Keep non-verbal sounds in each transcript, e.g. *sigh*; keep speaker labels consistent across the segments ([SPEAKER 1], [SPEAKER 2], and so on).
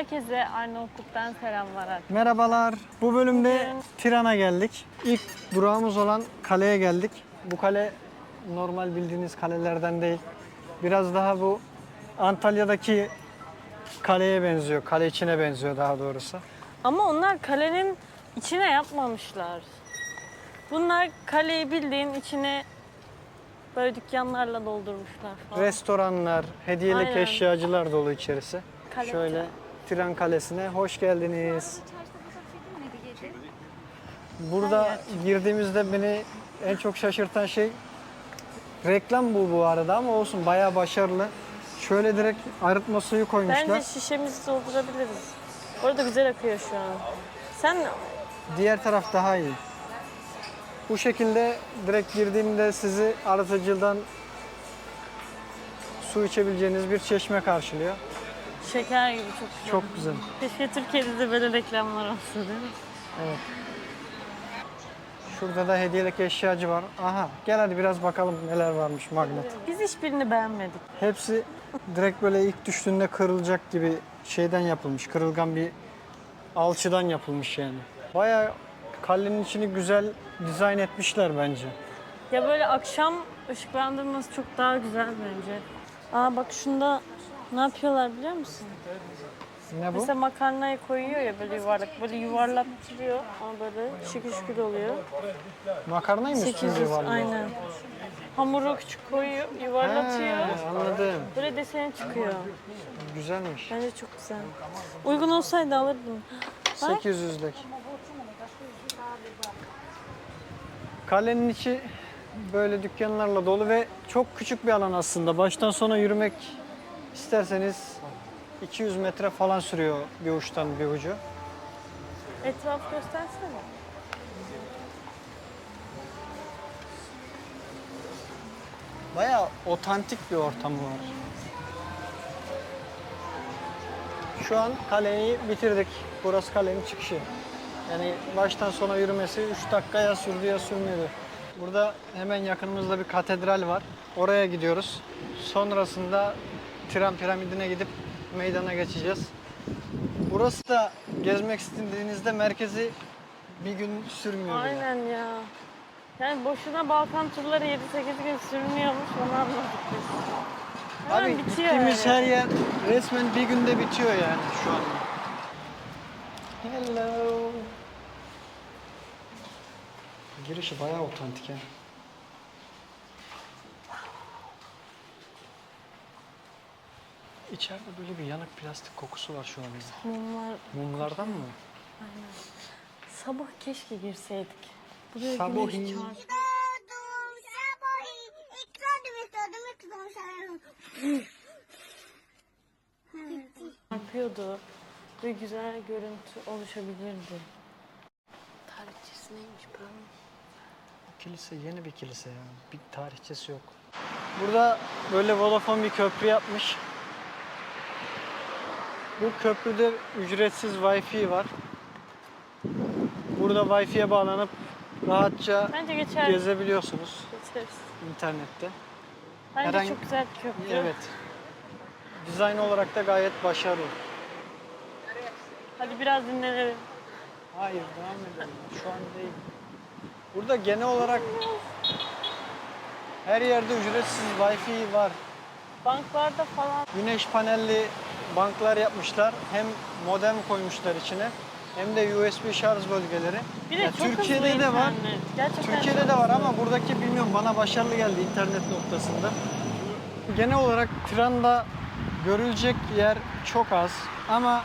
[SPEAKER 1] Herkese Arnavutluk'tan selamlar.
[SPEAKER 2] Merhabalar. Bu bölümde
[SPEAKER 1] Bugün-
[SPEAKER 2] Tiran'a geldik. İlk durağımız olan kaleye geldik. Bu kale normal bildiğiniz kalelerden değil. Biraz daha bu Antalya'daki kaleye benziyor. Kale içine benziyor daha doğrusu.
[SPEAKER 1] Ama onlar kalenin içine yapmamışlar. Bunlar kaleyi bildiğin içine böyle dükkanlarla doldurmuşlar falan.
[SPEAKER 2] Restoranlar, hediyelik
[SPEAKER 1] Aynen.
[SPEAKER 2] eşyacılar dolu içerisi.
[SPEAKER 1] Kale
[SPEAKER 2] Şöyle Tiran Kalesi'ne hoş geldiniz. Burada girdiğimizde beni en çok şaşırtan şey reklam bu bu arada ama olsun bayağı başarılı. Şöyle direkt arıtma suyu koymuşlar.
[SPEAKER 1] Bence şişemizi doldurabiliriz. Orada güzel akıyor şu an. Sen
[SPEAKER 2] Diğer taraf daha iyi. Bu şekilde direkt girdiğimde sizi arıtıcıdan su içebileceğiniz bir çeşme karşılıyor.
[SPEAKER 1] Şeker gibi çok güzel.
[SPEAKER 2] Çok güzel.
[SPEAKER 1] Keşke Türkiye'de de böyle reklamlar olsa değil mi?
[SPEAKER 2] Evet. Şurada da hediyelik eşyacı var. Aha gel hadi biraz bakalım neler varmış magnet.
[SPEAKER 1] Biz hiçbirini beğenmedik.
[SPEAKER 2] Hepsi direkt böyle ilk düştüğünde kırılacak gibi şeyden yapılmış. Kırılgan bir alçıdan yapılmış yani. Bayağı kalenin içini güzel dizayn etmişler bence.
[SPEAKER 1] Ya böyle akşam ışıklandırması çok daha güzel bence. Aa bak şunda ne yapıyorlar biliyor musun?
[SPEAKER 2] Ne bu?
[SPEAKER 1] Mesela makarnayı koyuyor ya böyle yuvarlak. Böyle yuvarlattırıyor ama böyle şekil şükür oluyor.
[SPEAKER 2] Makarnayı mı üstüne
[SPEAKER 1] 800
[SPEAKER 2] yuvarlıyor?
[SPEAKER 1] aynen. Hamuru küçük koyuyor, yuvarlatıyor.
[SPEAKER 2] Ha, anladım.
[SPEAKER 1] Böyle deseni çıkıyor.
[SPEAKER 2] Güzelmiş.
[SPEAKER 1] Bence çok güzel. Uygun olsaydı alırdım. Bak.
[SPEAKER 2] 800'lük. Kalenin içi böyle dükkanlarla dolu ve çok küçük bir alan aslında. Baştan sona yürümek isterseniz 200 metre falan sürüyor bir uçtan bir ucu.
[SPEAKER 1] Etraf göstersene.
[SPEAKER 2] Bayağı otantik bir ortamı var. Şu an kaleyi bitirdik. Burası kalenin çıkışı. Yani baştan sona yürümesi 3 dakika ya sürdü ya sürmedi. Burada hemen yakınımızda bir katedral var. Oraya gidiyoruz. Sonrasında Tiran piramidine gidip meydana geçeceğiz. Burası da gezmek istediğinizde merkezi bir gün sürmüyor. bile.
[SPEAKER 1] Aynen ya. Yani boşuna Balkan turları 7-8 gün sürmüyormuş onu anladık biz. Hemen
[SPEAKER 2] Abi
[SPEAKER 1] bitiyor
[SPEAKER 2] gittiğimiz
[SPEAKER 1] yani.
[SPEAKER 2] her yer resmen bir günde bitiyor yani şu anda. Hello. Girişi bayağı otantik ya. İçeride böyle bir yanık plastik kokusu var şu anda.
[SPEAKER 1] Mumlar
[SPEAKER 2] Mumlardan mı?
[SPEAKER 1] sabah keşke girseydik. Buraya
[SPEAKER 2] Sabah
[SPEAKER 1] güneş
[SPEAKER 2] iyi.
[SPEAKER 1] çarp-
[SPEAKER 3] Doğdum sabahı ikladım ikladım ikladım
[SPEAKER 1] çarpıyordu ve güzel görüntü oluşabilirdi. Tarihçesi neymiş buranın?
[SPEAKER 2] Bu kilise yeni bir kilise ya. Bir tarihçesi yok. Burada böyle Vodafone bir köprü yapmış. Bu köprüde ücretsiz Wi-Fi var. Burada Wi-Fi'ye bağlanıp rahatça
[SPEAKER 1] Bence geçer.
[SPEAKER 2] gezebiliyorsunuz
[SPEAKER 1] Geçeriz.
[SPEAKER 2] internette.
[SPEAKER 1] Bence
[SPEAKER 2] Herhangi-
[SPEAKER 1] çok güzel bir köprü.
[SPEAKER 2] Evet. Dizayn olarak da gayet başarılı.
[SPEAKER 1] Hadi biraz dinlenelim.
[SPEAKER 2] Hayır, devam edelim. Şu an değil. Burada genel olarak her yerde ücretsiz Wi-Fi var.
[SPEAKER 1] Banklarda falan
[SPEAKER 2] Güneş panelli banklar yapmışlar. Hem modem koymuşlar içine hem de USB şarj bölgeleri.
[SPEAKER 1] bir de
[SPEAKER 2] Ya
[SPEAKER 1] çok
[SPEAKER 2] Türkiye'de de var.
[SPEAKER 1] Gerçekten
[SPEAKER 2] Türkiye'de de var ama buradaki bilmiyorum bana başarılı geldi internet noktasında. Genel olarak Tiran'da görülecek yer çok az ama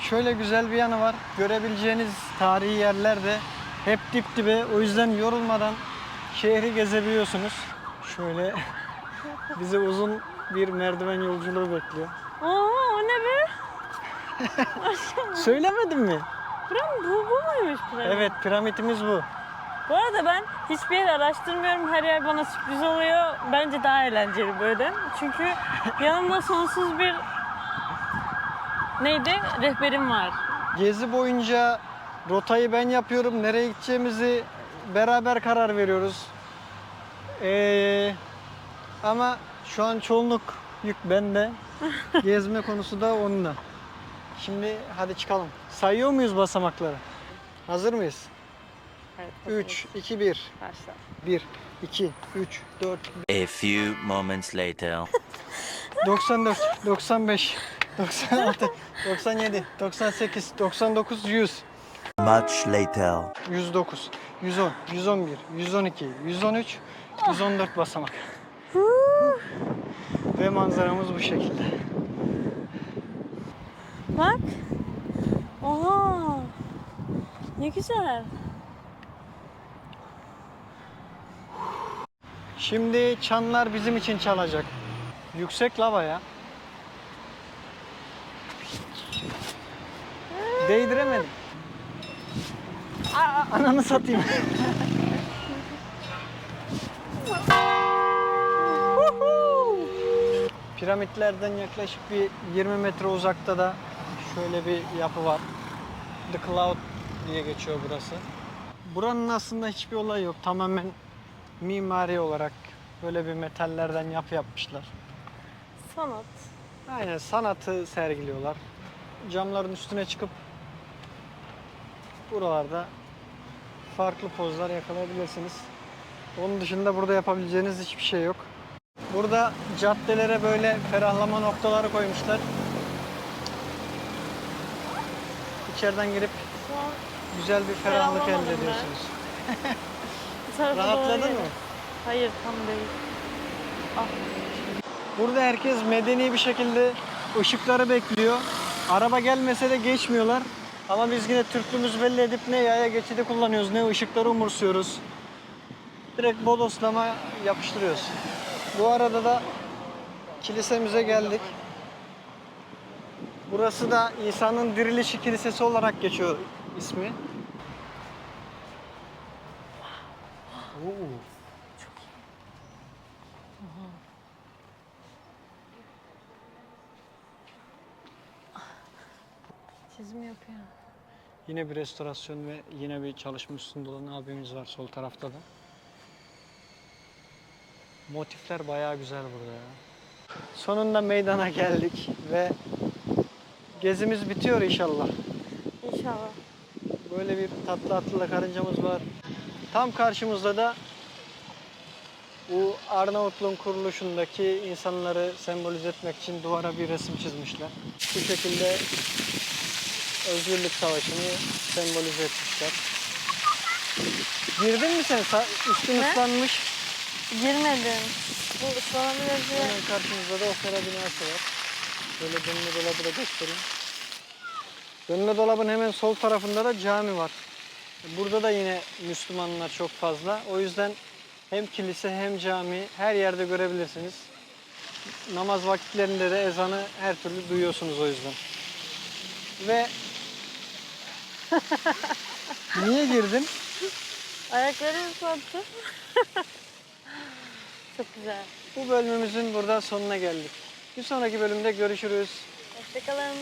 [SPEAKER 2] şöyle güzel bir yanı var. Görebileceğiniz tarihi yerler de hep dip dibe. O yüzden yorulmadan şehri gezebiliyorsunuz. Şöyle *laughs* bizi uzun bir merdiven yolculuğu bekliyor.
[SPEAKER 1] Oo, be?
[SPEAKER 2] Söylemedim mi?
[SPEAKER 1] Buranın bu, bu muymuş piramit?
[SPEAKER 2] Evet piramitimiz bu.
[SPEAKER 1] Bu arada ben hiçbir yer araştırmıyorum. Her yer bana sürpriz oluyor. Bence daha eğlenceli böyle. Çünkü *laughs* yanımda sonsuz bir neydi? Rehberim var.
[SPEAKER 2] Gezi boyunca rotayı ben yapıyorum. Nereye gideceğimizi beraber karar veriyoruz. Ee, ama şu an çoğunluk yük bende. *laughs* Gezme konusu da onunla. Şimdi hadi çıkalım. Sayıyor muyuz basamakları? Hazır mıyız?
[SPEAKER 1] Evet,
[SPEAKER 2] 3, 2, 1.
[SPEAKER 1] Başla.
[SPEAKER 2] 1, 2, 3, 4,
[SPEAKER 4] A few moments later.
[SPEAKER 2] 94, 95, 96, 97, 98, 99, 100.
[SPEAKER 4] Much later.
[SPEAKER 2] 109, 110, 111, 112, 113, 114 basamak. Ve manzaramız bu şekilde.
[SPEAKER 1] Bak. Oha. Ne güzel.
[SPEAKER 2] Şimdi çanlar bizim için çalacak. Yüksek lava ya. Değdiremedim. Aa, ananı satayım. Piramitlerden yaklaşık bir 20 metre uzakta da şöyle bir yapı var. The Cloud diye geçiyor burası. Buranın aslında hiçbir olayı yok. Tamamen mimari olarak böyle bir metallerden yapı yapmışlar.
[SPEAKER 1] Sanat.
[SPEAKER 2] Aynen sanatı sergiliyorlar. Camların üstüne çıkıp buralarda farklı pozlar yakalayabilirsiniz. Onun dışında burada yapabileceğiniz hiçbir şey yok. Burada caddelere böyle ferahlama noktaları koymuşlar. İçeriden girip güzel bir ferahlık
[SPEAKER 1] Ferahlamadım
[SPEAKER 2] elde
[SPEAKER 1] ben.
[SPEAKER 2] ediyorsunuz.
[SPEAKER 1] bu tarafa doğru
[SPEAKER 2] Rahatladın
[SPEAKER 1] gelin.
[SPEAKER 2] mı?
[SPEAKER 1] Hayır tam değil. Ah.
[SPEAKER 2] Burada herkes medeni bir şekilde ışıkları bekliyor. Araba gelmese de geçmiyorlar. Ama biz yine Türklüğümüzü belli edip ne yaya geçidi kullanıyoruz ne ışıkları umursuyoruz. Direkt bodoslama yapıştırıyoruz. Bu arada da kilisemize geldik. Burası da İsa'nın dirilişi kilisesi olarak geçiyor ismi. Oo.
[SPEAKER 1] Çizim yapıyor.
[SPEAKER 2] Yine bir restorasyon ve yine bir çalışma üstünde olan abimiz var sol tarafta da. Motifler bayağı güzel burada ya. Sonunda meydana geldik ve gezimiz bitiyor inşallah.
[SPEAKER 1] İnşallah.
[SPEAKER 2] Böyle bir tatlı atlı karıncamız var. Tam karşımızda da bu Arnavutluğun kuruluşundaki insanları sembolize etmek için duvara bir resim çizmişler. Bu şekilde özgürlük savaşını sembolize etmişler. Girdin mi sen? Üstün ıslanmış.
[SPEAKER 1] Girmedim. Bu ıslanabilir diye.
[SPEAKER 2] Hemen karşımızda da opera binası var. Böyle dönme dolabı da göstereyim. Dönme dolabın hemen sol tarafında da cami var. Burada da yine Müslümanlar çok fazla. O yüzden hem kilise hem cami her yerde görebilirsiniz. Namaz vakitlerinde de ezanı her türlü duyuyorsunuz o yüzden. Ve *laughs* niye girdin?
[SPEAKER 1] Ayaklarım ıslattı. *laughs* Çok güzel.
[SPEAKER 2] Bu bölümümüzün burada sonuna geldik. Bir sonraki bölümde görüşürüz.
[SPEAKER 1] Hoşçakalın.